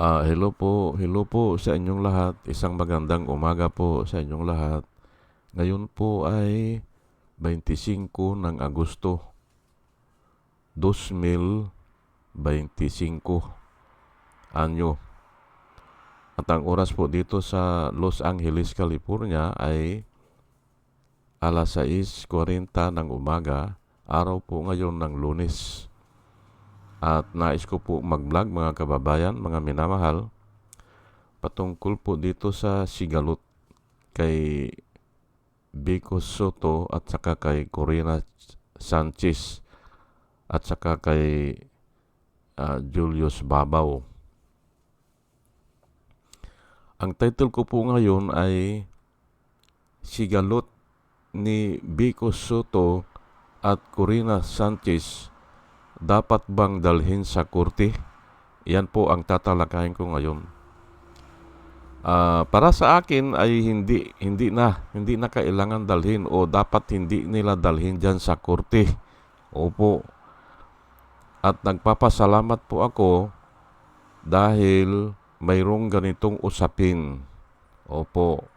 Ah, hello po, hello po sa inyong lahat. Isang magandang umaga po sa inyong lahat. Ngayon po ay 25 ng Agosto 2025 anyo. At ang oras po dito sa Los Angeles, California ay alas 6.40 ng umaga, araw po ngayon ng lunes. At nais ko po mag-vlog mga kababayan, mga minamahal, patungkol po dito sa Sigalot kay Vico Soto at saka kay Corina Sanchez at saka kay ah, Julius Babaw. Ang title ko po ngayon ay Sigalot ni Vico Soto at Corina Sanchez dapat bang dalhin sa korte? Yan po ang tatalakayin ko ngayon. Ah, para sa akin ay hindi hindi na hindi na kailangan dalhin o dapat hindi nila dalhin diyan sa korte. Opo. At nagpapasalamat po ako dahil mayroong ganitong usapin. Opo.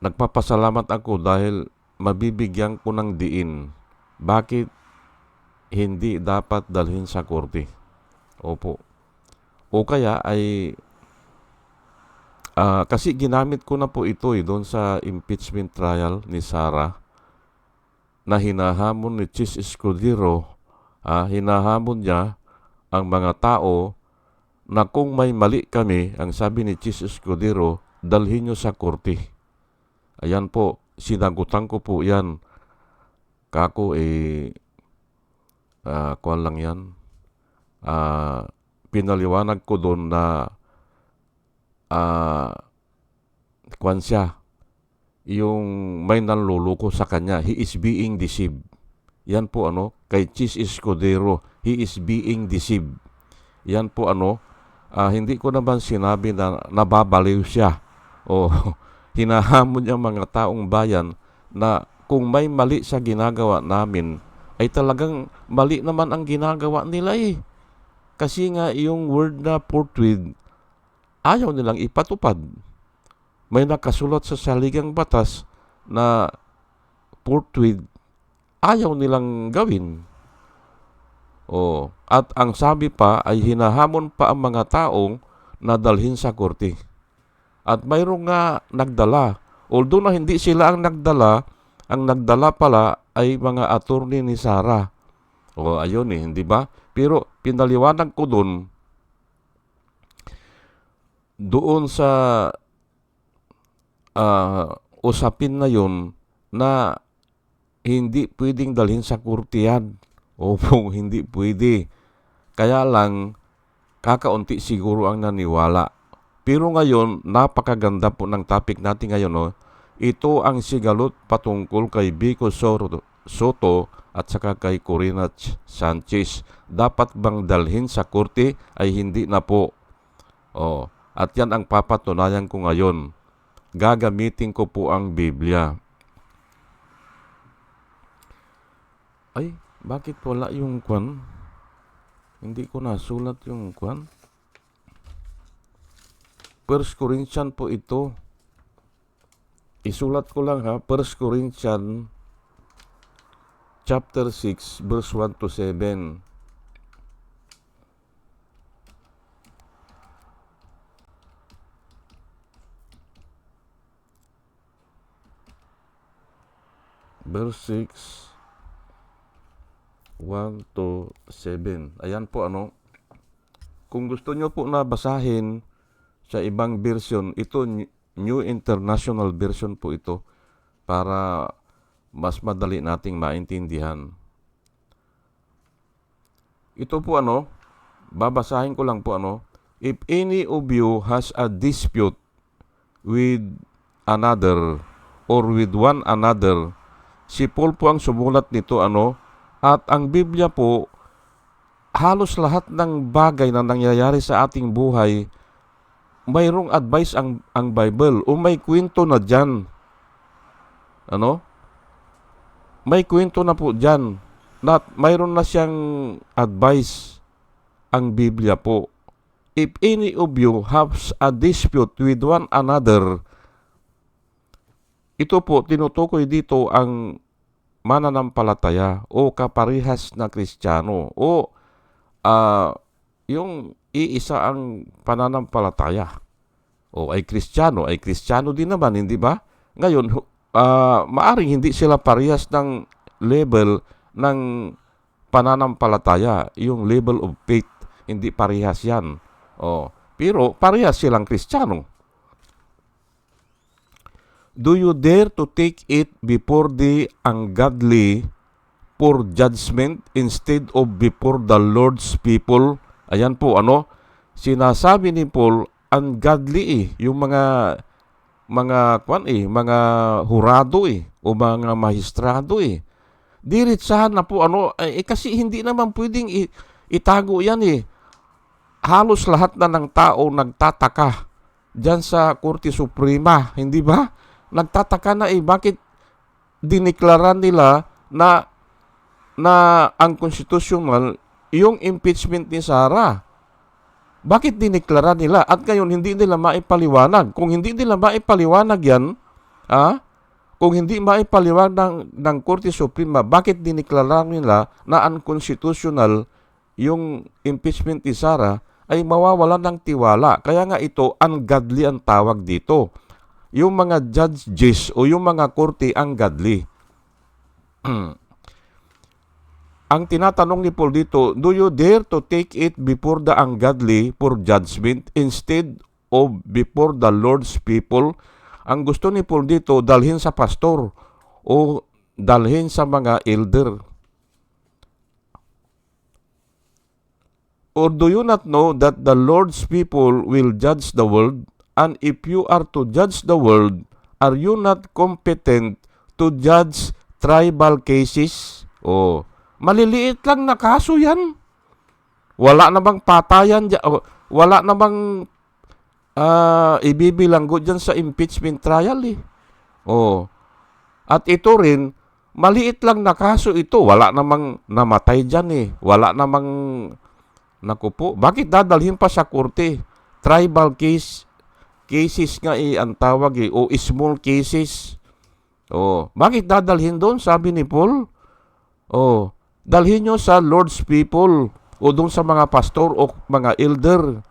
Nagpapasalamat ako dahil mabibigyan ko ng diin. Bakit hindi dapat dalhin sa korte. Opo. O kaya ay ah, kasi ginamit ko na po ito eh, doon sa impeachment trial ni Sara na hinahamon ni Chis Escudero, ah, hinahamon niya ang mga tao na kung may mali kami, ang sabi ni Chis Escudero, dalhin nyo sa korte. Ayan po, sinagutan ko po yan. Kako eh, ah kuwan lang yan. Ah, pinaliwanag ko doon na ah kuwan siya. Yung may nanluluko sa kanya, he is being deceived. Yan po ano, kay Chis Escudero, he is being deceived. Yan po ano, ah, hindi ko naman sinabi na nababaliw siya o hinahamon niya mga taong bayan na kung may mali sa ginagawa namin, ay talagang mali naman ang ginagawa nila eh. Kasi nga yung word na portrait, ayaw nilang ipatupad. May nakasulat sa saligang batas na portrait, ayaw nilang gawin. Oh, at ang sabi pa ay hinahamon pa ang mga taong nadalhin sa korte. At mayroong nga nagdala. Although na hindi sila ang nagdala, ang nagdala pala ay mga attorney ni Sara. O ayun eh, hindi ba? Pero pinaliwanag ko doon, doon sa ah, usapin na yun na hindi pwedeng dalhin sa korte yan. Opo, hindi pwede. Kaya lang, kakaunti siguro ang naniwala. Pero ngayon, napakaganda po ng topic natin ngayon. No? Ito ang sigalot patungkol kay Vico Soto, at saka kay Corina Ch- Sanchez. Dapat bang dalhin sa korte ay hindi na po. Oh, at yan ang papatunayan ko ngayon. Gagamitin ko po ang Biblia. Ay, bakit wala yung kwan? Hindi ko nasulat yung kwan. First Corinthians po ito. Isulat ko lang ha. First Corinthians chapter 6 verse 1 to 7. Verse 6 1 to 7. Ayan po ano. Kung gusto nyo po na basahin sa ibang version, ito New International Version po ito para mas madali nating maintindihan. Ito po ano, babasahin ko lang po ano, if any of you has a dispute with another or with one another, si Paul po ang sumulat nito ano, at ang Biblia po, halos lahat ng bagay na nangyayari sa ating buhay, mayroong advice ang, ang Bible o may kwento na dyan. Ano? May kwento na po dyan. Na mayroon na siyang advice ang Biblia po. If any of you has a dispute with one another, ito po, tinutukoy dito ang mananampalataya o kaparihas na kristyano o ah, yung iisa ang pananampalataya o ay kristyano, ay kristyano din naman, hindi ba? Ngayon, ah, maaring hindi sila parehas ng level ng pananampalataya, yung level of faith, hindi parehas yan. O, pero parehas silang kristyano. Do you dare to take it before the ungodly for judgment instead of before the Lord's people? Ayan po, ano? Sinasabi ni Paul, ungodly eh, yung mga mga kwan eh, mga hurado eh, o mga mahistrado eh. Diretsahan na po ano, eh, kasi hindi naman pwedeng itago yan eh. Halos lahat na ng tao nagtataka dyan sa Korte Suprema, hindi ba? Nagtataka na eh, bakit diniklara nila na na ang konstitutional yung impeachment ni Sara. Bakit diniklara nila? At ngayon hindi nila maipaliwanag. Kung hindi nila maipaliwanag yan, ah, kung hindi maipaliwanag ng, ng Korte Suprema, bakit diniklara nila na unconstitutional yung impeachment ni Sara ay mawawalan ng tiwala. Kaya nga ito, ungodly ang tawag dito. Yung mga judges o yung mga korte ungodly. ang tinatanong ni Paul dito, do you dare to take it before the ungodly for judgment instead of before the Lord's people? Ang gusto ni Paul dito, dalhin sa pastor o dalhin sa mga elder. Or do you not know that the Lord's people will judge the world? And if you are to judge the world, are you not competent to judge tribal cases? Oh, maliliit lang na kaso yan. Wala namang patayan dyan. oh, Wala namang ah, ibibilanggo dyan sa impeachment trial eh. Oh. At ito rin, maliit lang na kaso ito. Wala namang namatay dyan eh. Wala namang Naku bakit dadalhin pa sa korte? Tribal case, cases nga eh, ang tawag eh, o small cases. Oh, bakit dadalhin doon? Sabi ni Paul. Oh, dalhin nyo sa Lord's people o doon sa mga pastor o mga elder.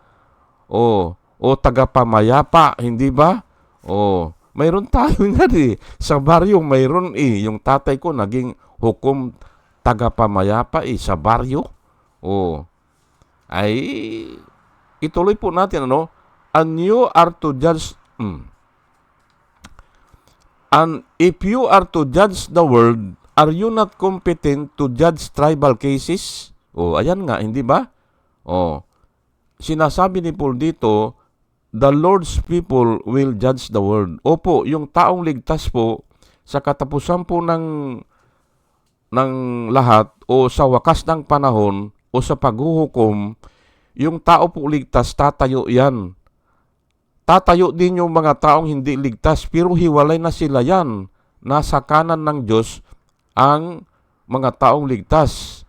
Oh, o tagapamayapa, hindi ba? Oh, mayroon tayo nga eh. Sa baryo mayroon eh. Yung tatay ko naging hukom tagapamayapa eh sa baryo. Oh, ay ituloy po natin ano and you are to judge mm. and if you are to judge the world are you not competent to judge tribal cases oh ayan nga hindi ba oh sinasabi ni Paul dito the Lord's people will judge the world opo yung taong ligtas po sa katapusan po ng ng lahat o sa wakas ng panahon o sa paghuhukom, yung tao po ligtas, tatayo yan. Tatayo din yung mga taong hindi ligtas, pero hiwalay na sila yan. Nasa kanan ng Diyos ang mga taong ligtas.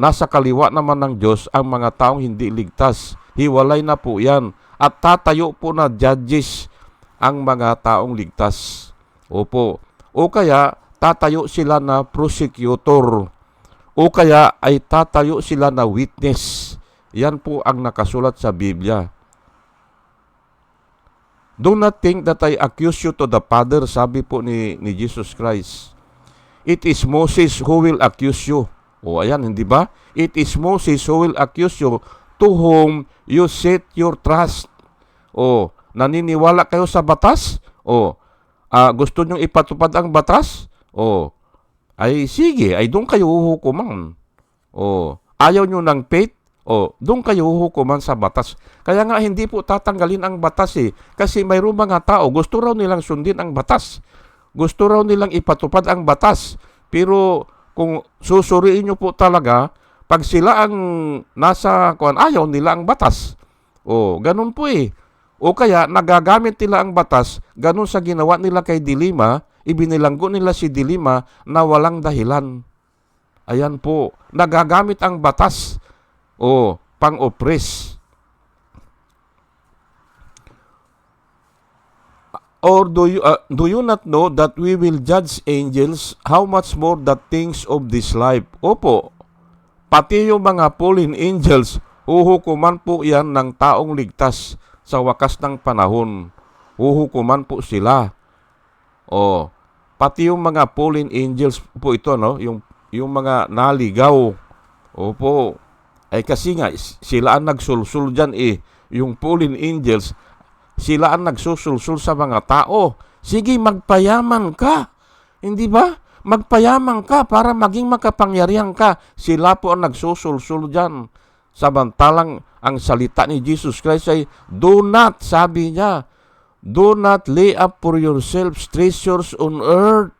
Nasa kaliwa naman ng Diyos ang mga taong hindi ligtas. Hiwalay na po yan. At tatayo po na judges ang mga taong ligtas. Opo. O kaya, tatayo sila na prosecutor o kaya ay tatayo sila na witness. Yan po ang nakasulat sa Biblia. Do not think that I accuse you to the Father, sabi po ni, ni Jesus Christ. It is Moses who will accuse you. O ayan, hindi ba? It is Moses who will accuse you to whom you set your trust. O, naniniwala kayo sa batas? O, ah, gusto nyong ipatupad ang batas? O, ay sige, ay doon kayo huhukuman. O, ayaw nyo ng faith? O, doon kayo huhukuman sa batas. Kaya nga hindi po tatanggalin ang batas eh. Kasi mayroong mga tao, gusto raw nilang sundin ang batas. Gusto raw nilang ipatupad ang batas. Pero kung susuriin nyo po talaga, pag sila ang nasa, kuan, ayaw nila ang batas. O, ganun po eh. O kaya, nagagamit nila ang batas, ganun sa ginawa nila kay Dilima, ibinilanggo nila si Dilima na walang dahilan. Ayan po, nagagamit ang batas. O, pang-oppress. Or do you uh, do you not know that we will judge angels how much more the things of this life? Opo. Pati yung mga fallen angels, huhukuman po yan ng taong ligtas sa wakas ng panahon. Huhukuman po sila. O, pati yung mga fallen angels po ito, no? Yung, yung mga naligaw. Opo. Ay kasi nga, sila ang nagsulsul dyan eh. Yung fallen angels, sila ang nagsusulsul sa mga tao. Sige, magpayaman ka. Hindi ba? Magpayaman ka para maging makapangyarihan ka. Sila po ang nagsusulsul dyan. Samantalang ang salita ni Jesus Christ ay, Do not, sabi niya, Do not lay up for yourselves treasures on earth.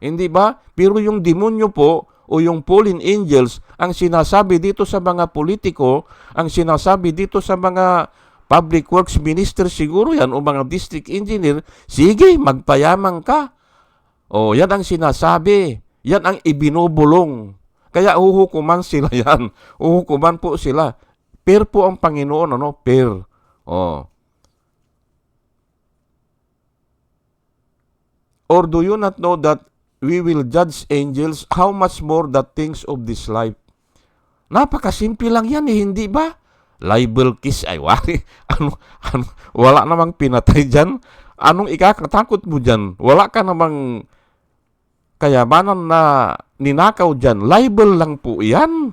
Hindi ba? Pero yung demonyo po o yung fallen angels, ang sinasabi dito sa mga politiko, ang sinasabi dito sa mga public works minister siguro yan o mga district engineer, sige, magpayaman ka. O, yan ang sinasabi. Yan ang ibinubulong. Kaya uhukuman sila yan. Uhukuman po sila. Per po ang Panginoon, ano? Per. O. Or do you not know that we will judge angels how much more the things of this life? Napakasimple lang yan eh, hindi ba? Libel kiss ay wari. Ano, ano, wala namang pinatay dyan. Anong ikakatakot mo dyan? Wala ka namang kayamanan na ninakaw dyan. Libel lang po yan.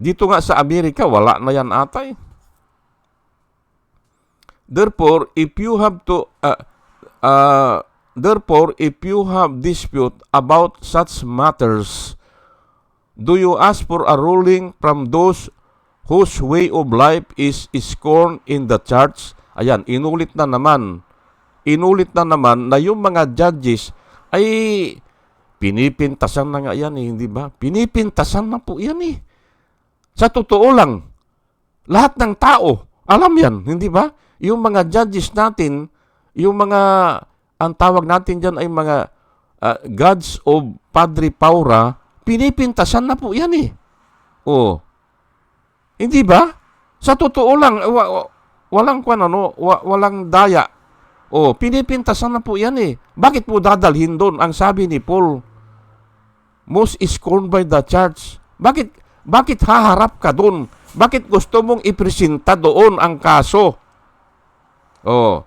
Dito nga sa Amerika, wala na yan atay. Therefore, if you have to uh, uh, therefore if you have dispute about such matters, do you ask for a ruling from those whose way of life is scorned in the church? Ayan, inulit na naman. Inulit na naman na yung mga judges ay pinipintasan na nga yan eh, hindi ba? Pinipintasan na po yan eh. Sa totoo lang, lahat ng tao, alam yan, hindi ba? Yung mga judges natin, yung mga, ang tawag natin dyan ay mga uh, gods of Padre Paura, pinipintasan na po yan eh. Oh. Hindi ba? Sa totoo lang, wa, wa- walang kwan ano, wa, walang daya. Oh, pinipintasan na po yan eh. Bakit po dadalhin doon? Ang sabi ni Paul, most scorned by the church. Bakit bakit haharap ka doon? Bakit gusto mong ipresenta doon ang kaso? Oh,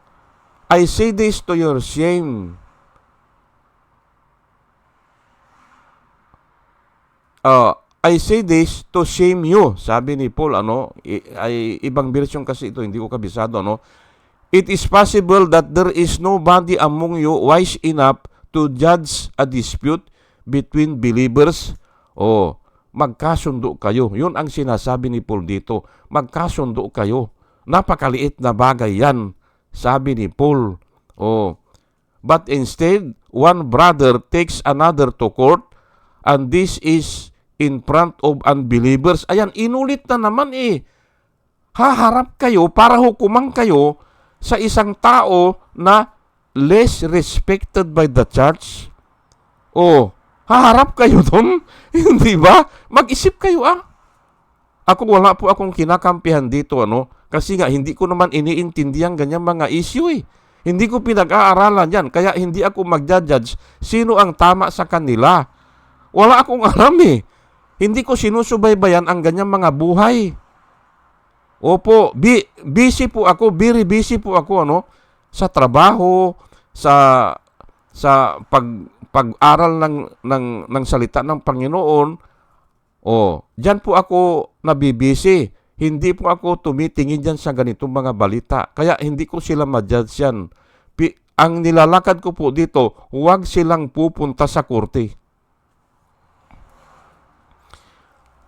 I say this to your shame. Uh, I say this to shame you. Sabi ni Paul, ano, i- ay ibang version kasi ito, hindi ko kabisado, ano. It is possible that there is nobody among you wise enough to judge a dispute between believers. Oh, magkasundo kayo. Yun ang sinasabi ni Paul dito. Magkasundo kayo. Napakaliit na bagay yan, sabi ni Paul. Oh, but instead, one brother takes another to court and this is in front of unbelievers. Ayan, inulit na naman eh. Haharap kayo para hukumang kayo sa isang tao na less respected by the church. Oh, haharap kayo doon? Hindi ba? Mag-isip kayo ah. Ako wala po akong kinakampihan dito ano kasi nga hindi ko naman iniintindihan ganyan mga issue eh. Hindi ko pinag-aaralan yan kaya hindi ako magja-judge sino ang tama sa kanila. Wala akong alam eh. Hindi ko sinusubaybayan ang ganyang mga buhay. Opo, bi- busy po ako, very busy po ako ano sa trabaho, sa sa pag pag-aral ng ng ng salita ng Panginoon. Oh, diyan po ako nabibisi. Hindi po ako tumitingin diyan sa ganitong mga balita. Kaya hindi ko sila ma-judge yan. Pi- ang nilalakad ko po dito, huwag silang pupunta sa korte.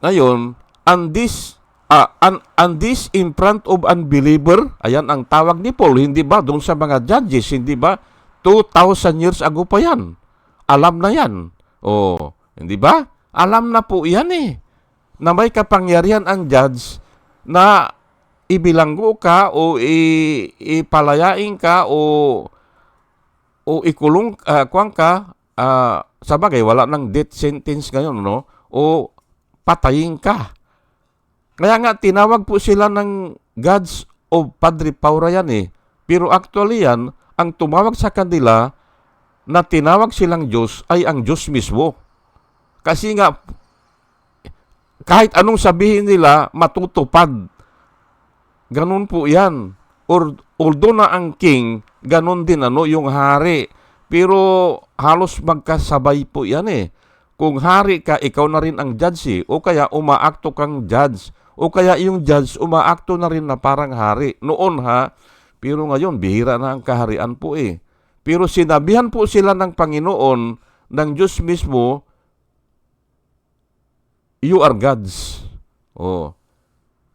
Ngayon, and this ah, and, and this in front of unbeliever, ayan ang tawag ni Paul, hindi ba? Doon sa mga judges, hindi ba? 2,000 years ago pa yan. Alam na yan. Oh, hindi ba? Alam na po yan eh. Na may kapangyarihan ang judge na ibilanggo ka o i, ipalayain ka o o ikulong uh, kuwang ka ah, sa bagay wala nang death sentence ngayon no o patayin ka Kaya nga, tinawag po sila ng gods of Padre Paura yan eh. Pero actually yan, ang tumawag sa kanila na tinawag silang Diyos ay ang Diyos mismo. Kasi nga, kahit anong sabihin nila, matutupad. Ganun po yan. Or, although na ang king, ganun din ano, yung hari. Pero halos magkasabay po yan eh. Kung hari ka, ikaw na rin ang judge eh. O kaya umaakto kang judge. O kaya yung judge umaakto na rin na parang hari. Noon ha, pero ngayon bihira na ang kaharian po eh. Pero sinabihan po sila ng Panginoon, ng Diyos mismo, you are gods. Oh.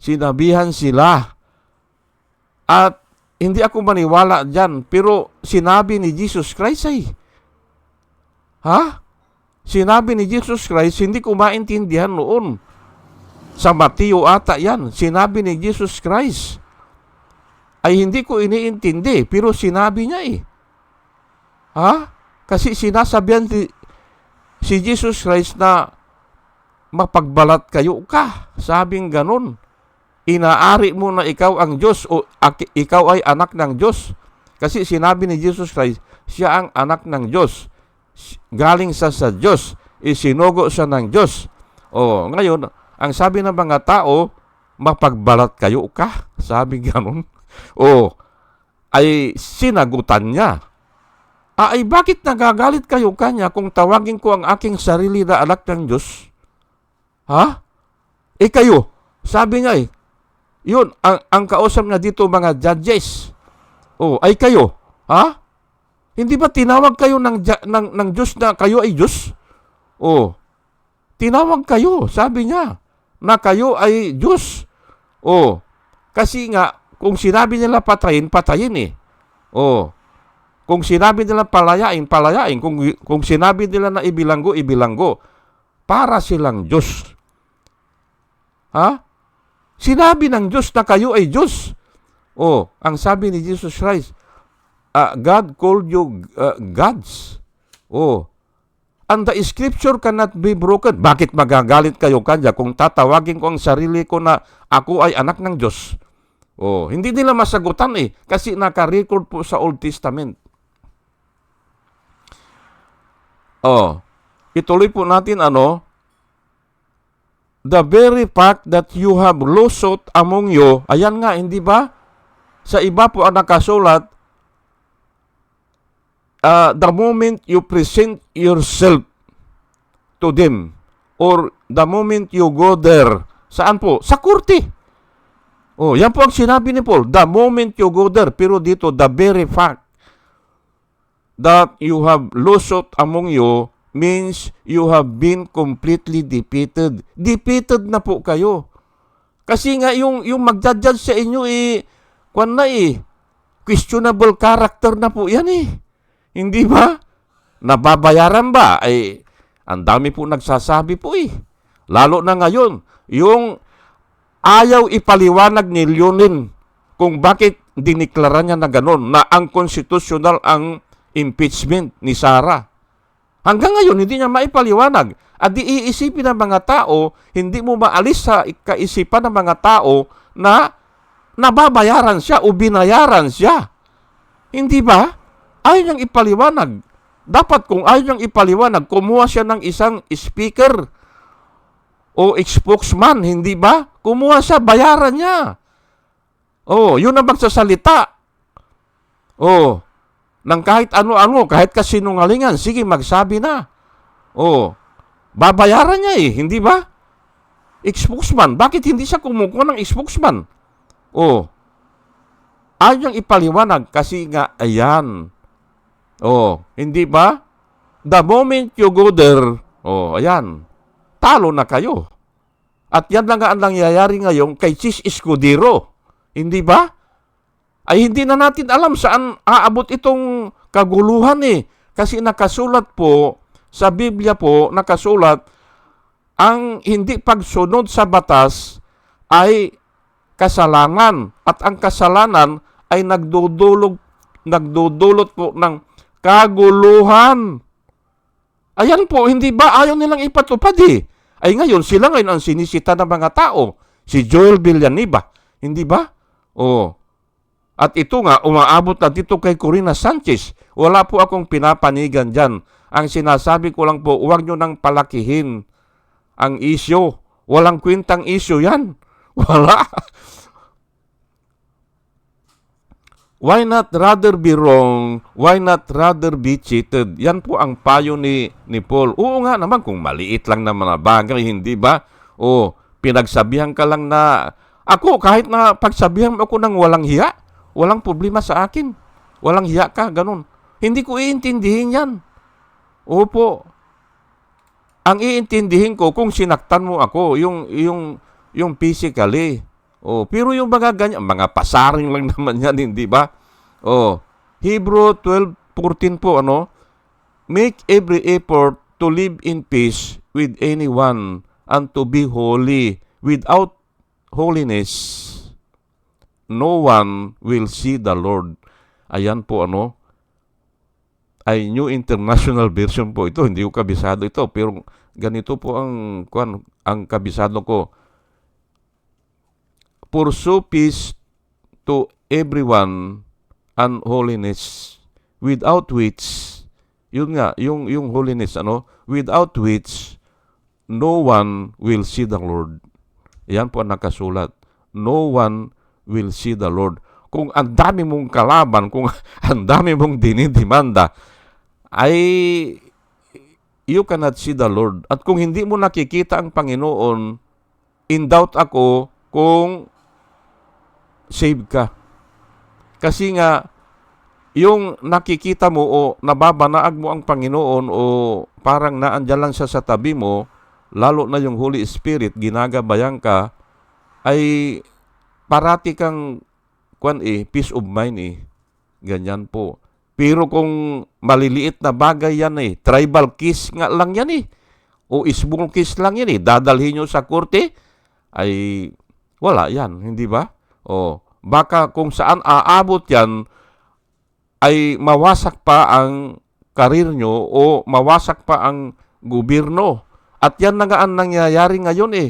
Sinabihan sila. At hindi ako maniwala dyan, pero sinabi ni Jesus Christ ay, ha? Sinabi ni Jesus Christ, hindi ko maintindihan noon. Sa Mateo ata yan, sinabi ni Jesus Christ. Ay hindi ko iniintindi, pero sinabi niya eh. Ha? Kasi sinasabihan si, si Jesus Christ na mapagbalat kayo ka. Sabing ganun. Inaari mo na ikaw ang Diyos o ikaw ay anak ng Diyos. Kasi sinabi ni Jesus Christ, siya ang anak ng Diyos. Galing sa sa Diyos. Isinugo siya ng Diyos. O, ngayon, ang sabi ng mga tao, mapagbalat kayo ka. Sabi ganun. O, ay sinagutan niya. Ah, ay bakit nagagalit kayo kanya kung tawagin ko ang aking sarili na anak ng Diyos? Ha? Eh kayo, sabi niya eh, yun, ang, ang kausap na dito mga judges. Oh, ay kayo, ha? Hindi ba tinawag kayo ng, ng, ng Diyos na kayo ay Diyos? Oh, tinawag kayo, sabi niya, na kayo ay Diyos. Oh, kasi nga, kung sinabi nila patayin, patayin eh. Oh, kung sinabi nila palayain, palayain. Kung, kung sinabi nila na ibilanggo, ibilanggo. Para silang Diyos. Ha? Sinabi ng Diyos na kayo ay Diyos. Oh, ang sabi ni Jesus Christ, uh, God called you uh, gods. Oh, and the scripture cannot be broken. Bakit magagalit kayo kanya kung tatawagin ko ang sarili ko na ako ay anak ng Diyos? Oh, hindi nila masagutan eh kasi naka-record po sa Old Testament. Oh, ituloy po natin ano, the very fact that you have lusot among you, ayan nga, hindi ba? Sa iba po ang nakasulat, uh, the moment you present yourself to them, or the moment you go there, saan po? Sa kurte. Oh, yan po ang sinabi ni Paul, the moment you go there, pero dito, the very fact that you have lusot among you means you have been completely defeated. Defeated na po kayo. Kasi nga yung, yung magjudge sa inyo eh, kwan na eh, questionable character na po yan eh. Hindi ba? Nababayaran ba? Ay, ang dami po nagsasabi po eh. Lalo na ngayon, yung ayaw ipaliwanag ni Leonin kung bakit diniklara niya na ganun, na ang konstitusyonal ang impeachment ni Sara. Hanggang ngayon, hindi niya maipaliwanag. At di iisipin ng mga tao, hindi mo maalis sa kaisipan ng mga tao na nababayaran siya o binayaran siya. Hindi ba? Ayaw niyang ipaliwanag. Dapat kung ayaw niyang ipaliwanag, kumuha siya ng isang speaker o spokesman, hindi ba? Kumuha siya, bayaran niya. Oh, yun ang magsasalita. Oh, ng kahit ano-ano, kahit kasinungalingan, sige, magsabi na. Oh, babayaran niya eh, hindi ba? Spokesman, bakit hindi siya kumukuha ng spokesman? Oh, ayaw niyang ipaliwanag kasi nga, ayan. Oh, hindi ba? The moment you go there, oh, ayan, talo na kayo. At yan lang ang nangyayari ngayon kay Chis Escudero. Hindi ba? ay hindi na natin alam saan aabot itong kaguluhan eh. Kasi nakasulat po, sa Biblia po, nakasulat, ang hindi pagsunod sa batas ay kasalanan. At ang kasalanan ay nagdudulog, nagdudulot po ng kaguluhan. Ayan po, hindi ba ayaw nilang ipatupad eh. Ay ngayon, sila ngayon ang sinisita ng mga tao. Si Joel Villanueva, hindi ba? Oh. At ito nga, umaabot na dito kay Corina Sanchez. Wala po akong pinapanigan dyan. Ang sinasabi ko lang po, huwag nyo nang palakihin ang isyo. Walang kwintang isyo yan. Wala. Why not rather be wrong? Why not rather be cheated? Yan po ang payo ni, ni Paul. Oo nga naman, kung maliit lang na bagay, hindi ba? O, pinagsabihan ka lang na, ako, kahit na pagsabihan ako ng walang hiya, walang problema sa akin. Walang hiya ka, ganun. Hindi ko iintindihin yan. Opo. Ang iintindihin ko kung sinaktan mo ako, yung, yung, yung physically. Oh, pero yung mga ganyan, mga pasaring lang naman yan, hindi ba? Oh, Hebrew 12:14 po ano, make every effort to live in peace with anyone and to be holy. Without holiness, no one will see the Lord. Ayan po ano, ay New International Version po ito. Hindi ko kabisado ito, pero ganito po ang kuan ang kabisado ko pursue peace to everyone and holiness without which yun nga yung yung holiness ano without which no one will see the Lord. Yan po ang nakasulat. No one will see the Lord. Kung ang dami mong kalaban kung ang dami mong dinidimanda ay you cannot see the Lord. At kung hindi mo nakikita ang Panginoon in doubt ako kung save ka. Kasi nga, yung nakikita mo o nababanaag mo ang Panginoon o parang naandyan lang siya sa tabi mo, lalo na yung Holy Spirit, ginagabayan ka, ay parati kang kwan eh, peace of mind eh. Ganyan po. Pero kung maliliit na bagay yan eh, tribal kiss nga lang yan eh. O small kiss lang yan eh. Dadalhin nyo sa korte, ay wala yan, hindi ba? O, baka kung saan aabot yan, ay mawasak pa ang karir nyo o mawasak pa ang gobyerno. At yan na nga ang nangyayari ngayon eh.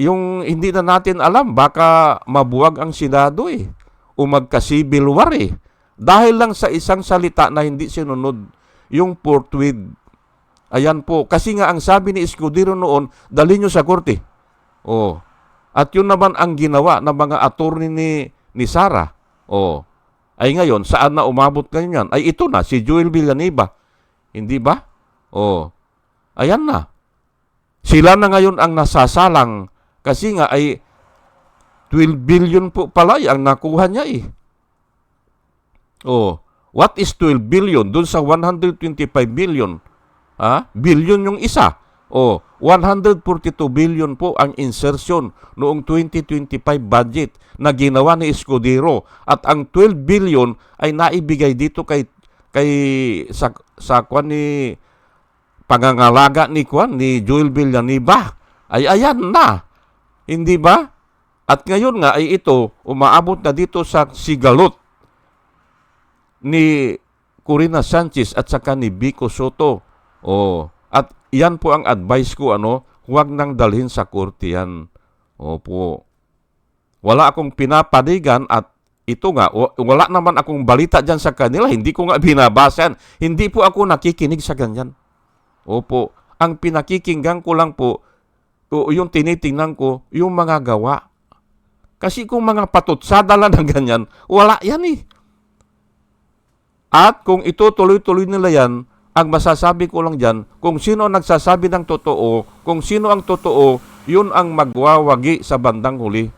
Yung hindi na natin alam, baka mabuwag ang Senado eh. O magka-civil war eh. Dahil lang sa isang salita na hindi sinunod yung forthwith. Ayan po. Kasi nga ang sabi ni Escudero noon, dali nyo sa korte. Oh. At yun naman ang ginawa ng mga attorney ni, ni Sara. Oh. Ay ngayon, saan na umabot ngayon yan? Ay ito na, si Joel Villanueva. Hindi ba? Oh. Ayan na. Sila na ngayon ang nasasalang kasi nga ay 12 billion po pala ang nakuha niya eh. Oh, what is 12 billion doon sa 125 billion? Ha? Billion yung isa. Oh, 142 billion po ang insertion noong 2025 budget na ginawa ni Escudero at ang 12 billion ay naibigay dito kay kay sa sa kwan ni pangangalaga ni kwan ni Joel Villanueva. Ay ayan na. Hindi ba? At ngayon nga ay ito umaabot na dito sa Sigalot ni Corina Sanchez at saka ni Vico Soto. Oh, at yan po ang advice ko ano, huwag nang dalhin sa korte yan. Opo. Wala akong pinapadigan at ito nga, wala naman akong balita dyan sa kanila, hindi ko nga binabasa Hindi po ako nakikinig sa ganyan. Opo. Ang pinakikinggan ko lang po, yung tinitingnan ko, yung mga gawa. Kasi kung mga patutsada lang ng ganyan, wala yan eh. At kung ito tuloy-tuloy nila yan, ang masasabi ko lang dyan, kung sino ang nagsasabi ng totoo, kung sino ang totoo, yun ang magwawagi sa bandang huli.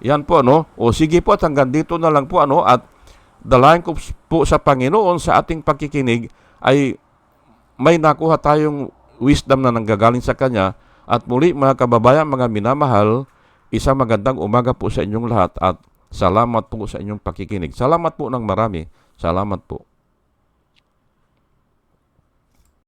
Yan po, ano? O sige po at hanggang dito na lang po, ano? At dalayan ko po sa Panginoon sa ating pakikinig ay may nakuha tayong wisdom na nanggagaling sa Kanya. At muli, mga kababayan, mga minamahal, isang magandang umaga po sa inyong lahat at salamat po sa inyong pakikinig. Salamat po ng marami. Salamat po.